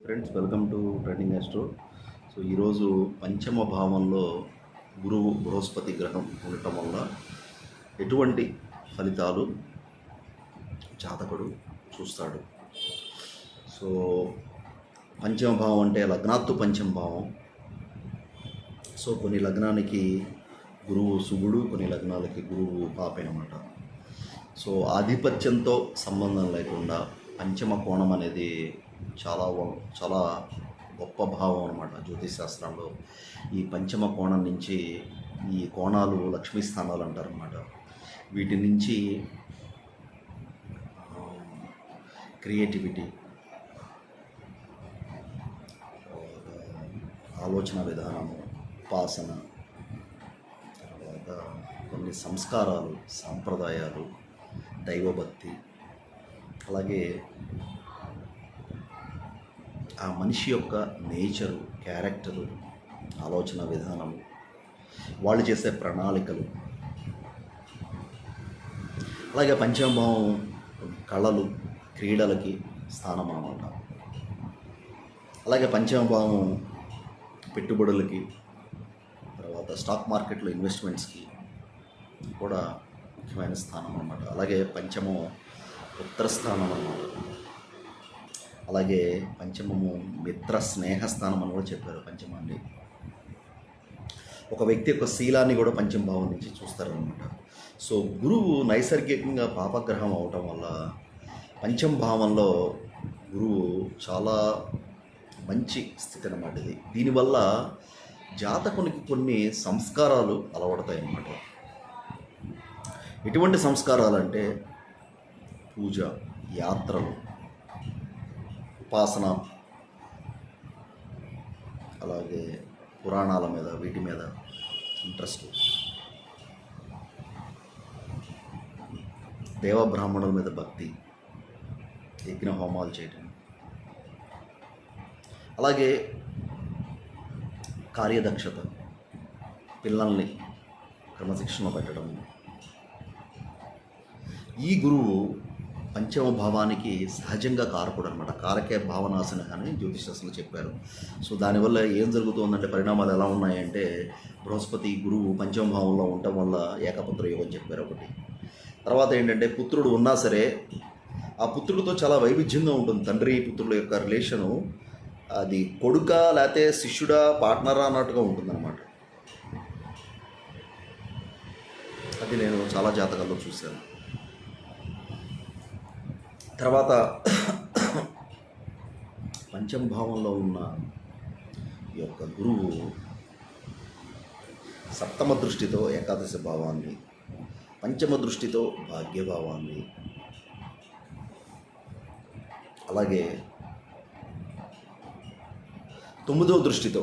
Friends welcome to Trending Astro so ఈరోజు పంచమ భావంలో గురువు బృహస్పతి గ్రహం ఉండటం వల్ల ఎటువంటి ఫలితాలు జాతకుడు చూస్తాడు? సో పంచమ భావం అంటే లగ్నాత్తు పంచమ భావం. సో కొన్ని లగ్నానికి గురువు శుభుడు కొన్ని లగ్నాలకి గురువు పాపే అనమాట సో ఆధిపత్యంతో సంబంధం లేకుండా పంచమ కోణం అనేది చాలా చాలా గొప్ప భావం అనమాట జ్యోతిష్ శాస్త్రంలో. ఈ పంచమ కోణం నుంచి ఈ కోణాలు లక్ష్మీ స్థానాలు అంటారు అనమాట వీటి నుంచి క్రియేటివిటీ ఆలోచన విధానము ఉపాసన తర్వాత కొన్ని సంస్కారాలు సాంప్రదాయాలు దైవభక్తి అలాగే ఆ మనిషి యొక్క నేచరు క్యారెక్టరు ఆలోచన విధానము వాళ్ళు చేసే ప్రణాళికలు. అలాగే పంచమభావం కళలు క్రీడలకి స్థానం అనమాట అలాగే పంచమభావం పెట్టుబడులకి తర్వాత స్టాక్ మార్కెట్లో ఇన్వెస్ట్మెంట్స్కి కూడా ముఖ్యమైన స్థానం అన్నమాట అలాగే పంచమం ఉత్తర స్థానం అన్నమాట అలాగే పంచమము మిత్ర స్నేహ స్థానం అని కూడా చెప్పారు పంచమాన్ని. ఒక వ్యక్తి యొక్క శీలాన్ని కూడా పంచమ భావం నుంచి చూస్తారనమాట సో గురువు నైసర్గికంగా పాపగ్రహం అవటం వల్ల పంచమ భావంలో గురువు చాలా మంచి స్థితి అనమాట ఇది. దీనివల్ల జాతకునికి కొన్ని సంస్కారాలు అలవడతాయి అన్నమాట ఎటువంటి సంస్కారాలు అంటే పూజ యాత్రలు ఉపాసన. అలాగే పురాణాల మీద వీటి మీద ఇంట్రెస్ట్. దేవబ్రాహ్మణుల మీద భక్తి. యజ్ఞ హోమాలు చేయటం. అలాగే కార్యదక్షత. పిల్లల్ని క్రమశిక్షణ పెట్టడం. ఈ గురువు పంచమ భావానికి సహజంగా కారకుడు అనమాట కారకే భావనాశన అని జ్యోతిషాస్త్రంలో చెప్పారు. సో దానివల్ల ఏం జరుగుతుందంటే పరిణామాలు ఎలా ఉన్నాయంటే బృహస్పతి గురువు పంచమ భావంలో ఉండటం వల్ల ఏకపుత్ర యోగం చెప్పారు ఒకటి. తర్వాత ఏంటంటే పుత్రుడు ఉన్నా సరే ఆ పుత్రుడితో చాలా వైవిధ్యంగా ఉంటుంది. తండ్రి పుత్రుల యొక్క రిలేషను అది కొడుక లేకపోతే శిష్యుడా పార్ట్నరా అన్నట్టుగా ఉంటుందన్నమాట. అది నేను చాలా జాతకాల్లో చూశాను. తర్వాత పంచమ భావంలో ఉన్న ఈ యొక్క గురువు సప్తమ దృష్టితో ఏకాదశి భావాన్ని పంచమ దృష్టితో భాగ్యభావాన్ని అలాగే తొమ్మిదో దృష్టితో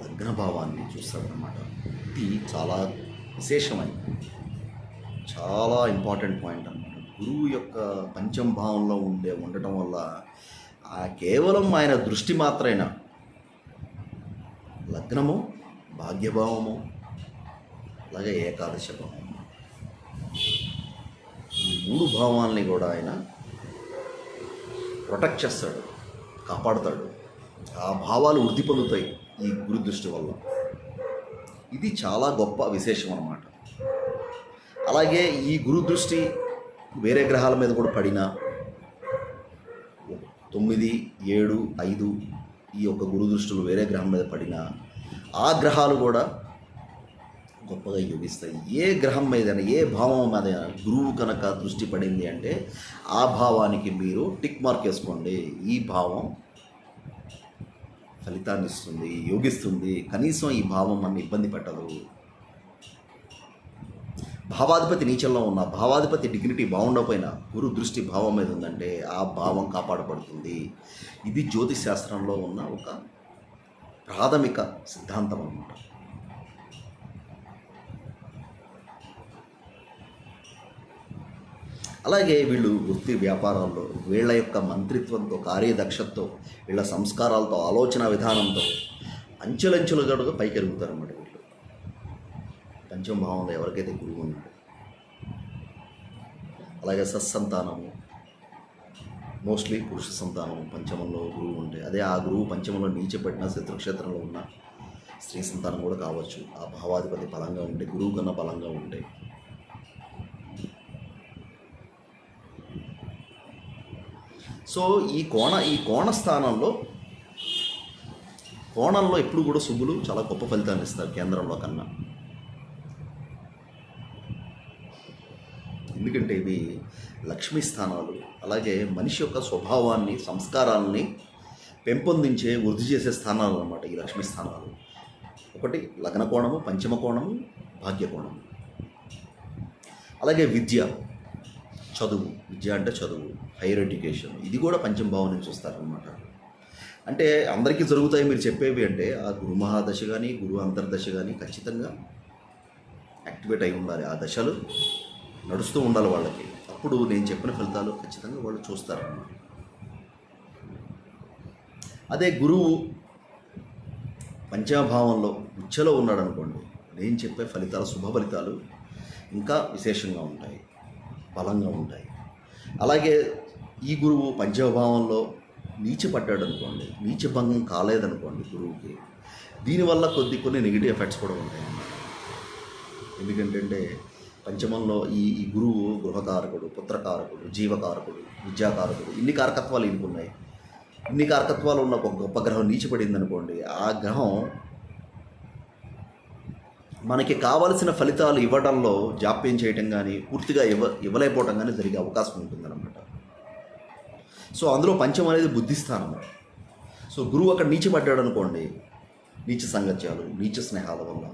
లగ్నభావాన్ని చూస్తాడనమాట ఇది చాలా విశేషమైనది చాలా ఇంపార్టెంట్ పాయింట్ అన్నమాట. గురువు యొక్క పంచం భావంలో ఉండే ఉండటం వల్ల ఆ కేవలం ఆయన దృష్టి మాత్రైన లగ్నము భాగ్యభావము అలాగే ఏకాదశ భావము. ఈ మూడు భావాల్ని కూడా ఆయన ప్రొటెక్ట్ చేస్తాడు కాపాడుతాడు. ఆ భావాలు వృద్ధి పొందుతాయి ఈ గురు దృష్టి వల్ల. ఇది చాలా గొప్ప విశేషం అన్నమాట. అలాగే ఈ గురు దృష్టి వేరే గ్రహాల మీద కూడా పడినా తొమ్మిది ఏడు ఐదు ఈ యొక్క గురు దృష్టిలు వేరే గ్రహం మీద పడినా ఆ గ్రహాలు కూడా గొప్పగా యోగిస్తాయి. ఏ గ్రహం మీద ఏ భావం మీద గురువు కనుక దృష్టి పడింది అంటే ఆ భావానికి మీరు టిక్ మార్క్ వేసుకోండి. ఈ భావం ఫలితాన్ని ఇస్తుంది యోగిస్తుంది. కనీసం ఈ భావం మన ఇబ్బంది పెట్టదు. భావాధిపతి నీచంలో ఉన్న భావాధిపతి డిగ్నిటీ బాగుండకపోయినా గురు దృష్టి భావం మీద ఉందంటే ఆ భావం కాపాడబడుతుంది. ఇది జ్యోతిష్ శాస్త్రంలో ఉన్న ఒక ప్రాథమిక సిద్ధాంతం అనమాట అలాగే వీళ్ళు వృత్తి వ్యాపారాల్లో వీళ్ళ యొక్క మంత్రిత్వంతో కార్యదక్షతతో వీళ్ళ సంస్కారాలతో ఆలోచన విధానంతో అంచెలంచెలుగా పైకి ఎరుగుతారు అన్నమాట వీళ్ళు. పంచమ భావంలో ఎవరికైతే గురువు ఉన్నాడు. అలాగే సత్సంతానము మోస్ట్లీ పురుష సంతానం పంచమంలో గురువు ఉంటే అదే ఆ గురువు పంచమంలో నీచపడిన శత్రుక్షేత్రంలో ఉన్న స్త్రీ సంతానం కూడా కావచ్చు. ఆ భావాధిపతి బలంగా ఉంటే గురువు కన్నా బలంగా ఉంటే సో ఈ కోణ ఈ కోణ స్థానంలో కోణంలో ఎప్పుడు కూడా శుభులు చాలా గొప్ప ఫలితాన్ని ఇస్తారు కేంద్రంలో కన్నా. ఎందుకంటే ఇవి లక్ష్మీ స్థానాలు. అలాగే మనిషి యొక్క స్వభావాన్ని సంస్కారాలని పెంపొందించే వృద్ధి చేసే స్థానాలు అనమాట ఈ లక్ష్మీ స్థానాలు. ఒకటి లగ్న కోణము పంచమ కోణము భాగ్య కోణము. అలాగే విద్య. చదువు విద్య అంటే చదువు హైయర్ ఎడ్యుకేషన్. ఇది కూడా పంచమ భావం నుంచి వస్తారనమాట అంటే అందరికీ జరుగుతాయి మీరు చెప్పేవి అంటే ఆ గురు మహాదశ కానీ గురు అంతర్దశ కానీ ఖచ్చితంగా యాక్టివేట్ అయి ఉండాలి. ఆ దశలు నడుస్తూ ఉండాలి వాళ్ళకి. అప్పుడు నేను చెప్పిన ఫలితాలు ఖచ్చితంగా వాళ్ళు చూస్తారన్నమాట. అదే గురువు పంచమభావంలో ఉచ్చలో ఉన్నాడు అనుకోండి నేను చెప్పే ఫలితాలు శుభ ఫలితాలు ఇంకా విశేషంగా ఉంటాయి. బలంగా ఉంటాయి. అలాగే ఈ గురువు పంచభావంలో నీచపడ్డాడు అనుకోండి నీచభంగం కాలేదనుకోండి గురువుకి దీనివల్ల కొద్ది కొన్ని నెగిటివ్ ఎఫెక్ట్స్ కూడా ఉంటాయన్నమాట ఎందుకంటే పంచమంలో ఈ ఈ గురువు గృహకారకుడు పుత్రకారకుడు జీవకారకుడు విద్యాకారకుడు ఇన్ని కారకత్వాలు ఇనుకున్నాయి ఉన్నాయి. ఇన్ని కారకత్వాలు ఉన్న ఒక గొప్ప గ్రహం నీచిపడింది అనుకోండి ఆ గ్రహం మనకి కావలసిన ఫలితాలు ఇవ్వడంలో జాప్యం చేయటం కానీ పూర్తిగా ఇవ్వ ఇవ్వలేకపోవటం కానీ జరిగే అవకాశం ఉంటుందన్నమాట. సో అందులో పంచం అనేది బుద్ధిస్థానం సో గురువు అక్కడ నీచపడ్డాడు అనుకోండి నీచ సంగత్యాలు నీచ స్నేహాల వల్ల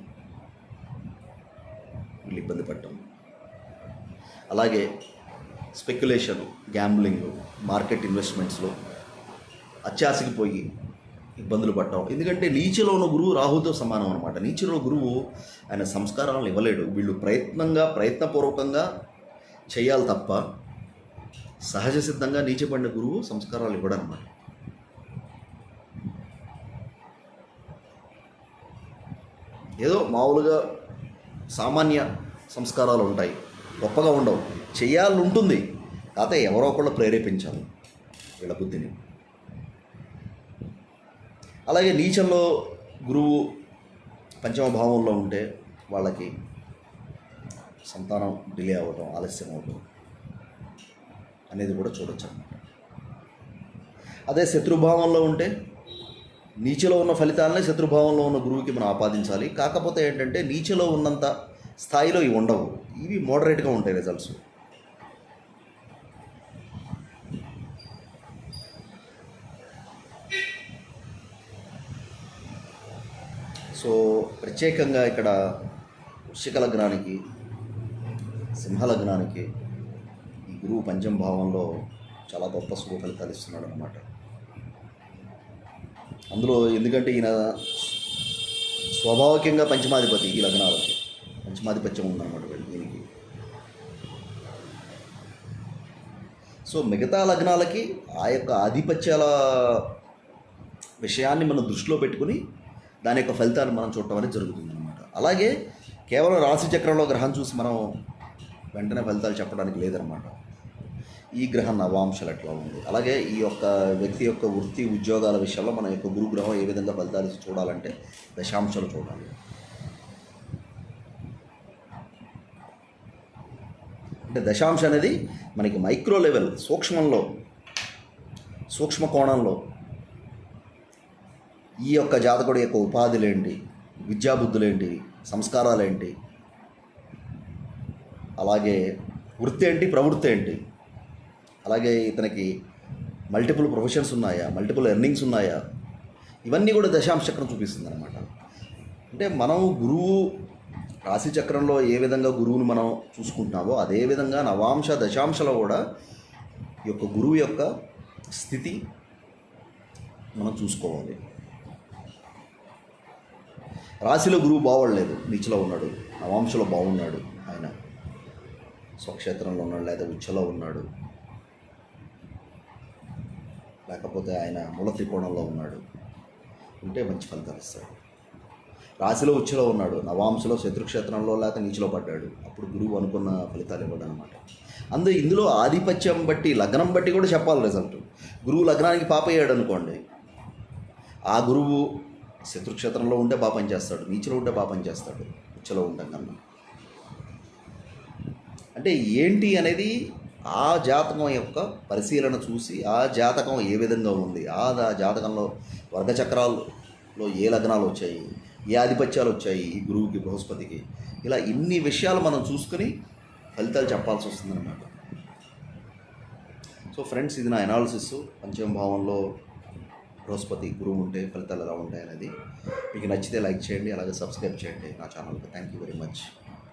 వీళ్ళు ఇబ్బంది పడటం. అలాగే స్పెక్యులేషన్ గ్యాంబ్లింగ్ మార్కెట్ ఇన్వెస్ట్మెంట్స్లో అత్యాశకి పోయి ఇబ్బందులు పడ్డాం. ఎందుకంటే నీచలో ఉన్న గురువు రాహుతో సమానం అనమాట నీచలో గురువు ఆయన సంస్కారాలను ఇవ్వలేడు. వీళ్ళు ప్రయత్నంగా ప్రయత్నపూర్వకంగా చేయాలి తప్ప సహజ సిద్ధంగా నీచపడిన గురువు సంస్కారాలు ఇవ్వడనమాట ఏదో మామూలుగా సామాన్య సంస్కారాలు ఉంటాయి. గొప్పగా ఉండవు. చేయాలని ఉంటుంది. కాకపోతే ఎవరో ఒకళ్ళు ప్రేరేపించాలి వీళ్ళ బుద్ధిని. అలాగే నీచంలో గురువు పంచమ భావంలో ఉంటే వాళ్ళకి సంతానం డిలే అవ్వటం ఆలస్యం అవ్వటం అనేది కూడా చూడొచ్చు అనమాట అదే శత్రుభావంలో ఉంటే నీచలో ఉన్న ఫలితాలనే శత్రుభావంలో ఉన్న గురువుకి మనం ఆపాదించాలి. కాకపోతే ఏంటంటే నీచలో ఉన్నంత స్థాయిలో ఇవి ఉండవు. ఇవి మోడరేట్గా ఉంటాయి రిజల్ట్స్ సో ప్రత్యేకంగా ఇక్కడ వృషిక లగ్నానికి సింహ లగ్నానికి ఈ గురువు పంచం భావంలో చాలా గొప్ప శుభ ఫలితాలు ఇస్తున్నాడు అనమాట అందులో ఎందుకంటే ఈయన స్వాభావికంగా పంచమాధిపతి ఈ లగ్నాలకి. పంచమాధిపత్యం ఉందన్నమాట దీనికి. సో మిగతా లగ్నాలకి ఆ యొక్క ఆధిపత్యాల విషయాన్ని మనం దృష్టిలో పెట్టుకుని దాని యొక్క ఫలితాన్ని మనం చూడటం అనేది జరుగుతుంది అనమాట అలాగే కేవలం రాశి చక్రంలో గ్రహం చూసి మనం వెంటనే ఫలితాలు చెప్పడానికి లేదనమాట ఈ గ్రహం నవాంశాలు ఎట్లా ఉంది? అలాగే ఈ యొక్క వ్యక్తి యొక్క వృత్తి ఉద్యోగాల విషయంలో మన యొక్క గురుగ్రహం ఏ విధంగా ఫలితాలు చూడాలంటే దశాంశాలు చూడాలి. అంటే దశాంశ అనేది మనకి మైక్రో లెవెల్ సూక్ష్మంలో సూక్ష్మ కోణంలో ఈ యొక్క జాతకుడి యొక్క ఉపాధులేంటి? విద్యాబుద్ధులేంటి? సంస్కారాలేంటి? అలాగే వృత్తి ఏంటి ప్రవృత్తి ఏంటి అలాగే ఇతనికి మల్టిపుల్ ప్రొఫెషన్స్ ఉన్నాయా? మల్టిపుల్ ఎర్నింగ్స్ ఉన్నాయా? ఇవన్నీ కూడా దశాంశ చక్రం చూపిస్తుంది అనమాట అంటే మనం గురువు రాశి చక్రంలో ఏ విధంగా గురువుని మనం చూసుకుంటున్నామో అదే విధంగా నవాంశ దశాంశలో కూడా ఈ యొక్క గురువు యొక్క స్థితి మనం చూసుకోవాలి. రాశిలో గురువు బాగోడలేదు నీచలో ఉన్నాడు. నవాంశలో బాగున్నాడు ఆయన. స్వక్షేత్రంలో ఉన్నాడు లేదా ఉచ్చలో ఉన్నాడు. లేకపోతే ఆయన మూల త్రికోణంలో ఉన్నాడు. ఉంటే మంచి ఫలితాలు ఇస్తాడు. రాశిలో ఉచ్చలో ఉన్నాడు. నవాంశలో శత్రుక్షేత్రంలో లేక నీచిలో పడ్డాడు. అప్పుడు గురువు అనుకున్న ఫలితాలు ఇవ్వడం అనమాట అందు ఇందులో ఆధిపత్యం బట్టి లగ్నం బట్టి కూడా చెప్పాలి రిజల్ట్ గురువు లగ్నానికి పాప అయ్యాడు అనుకోండి ఆ గురువు శత్రుక్షేత్రంలో ఉంటే బాగా పనిచేస్తాడు నీచులో ఉంటే బాగా పనిచేస్తాడు ఉచ్చలో ఉంటాం కన్నా అంటే ఏంటి అనేది ఆ జాతకం యొక్క పరిశీలన చూసి ఆ జాతకం ఏ విధంగా ఉంది ఆ జాతకంలో వర్గ చక్రాల్లో ఏ లగ్నాలు వచ్చాయి ఏ ఆధిపత్యాలు వచ్చాయి ఈ గురువుకి బృహస్పతికి ఇలా ఇన్ని విషయాలు మనం చూసుకొని ఫలితాలు చెప్పాల్సి వస్తుందన్నమాట. సో ఫ్రెండ్స్ ఇది నా అనాలిసిస్ పంచమ భావంలో బృహస్పతి గురువు ఉంటే ఫలితాలు ఎలా ఉంటాయి అనేది మీకు నచ్చితే లైక్ చేయండి అలాగే సబ్స్క్రైబ్ చేయండి నా ఛానల్కి. Thank you very much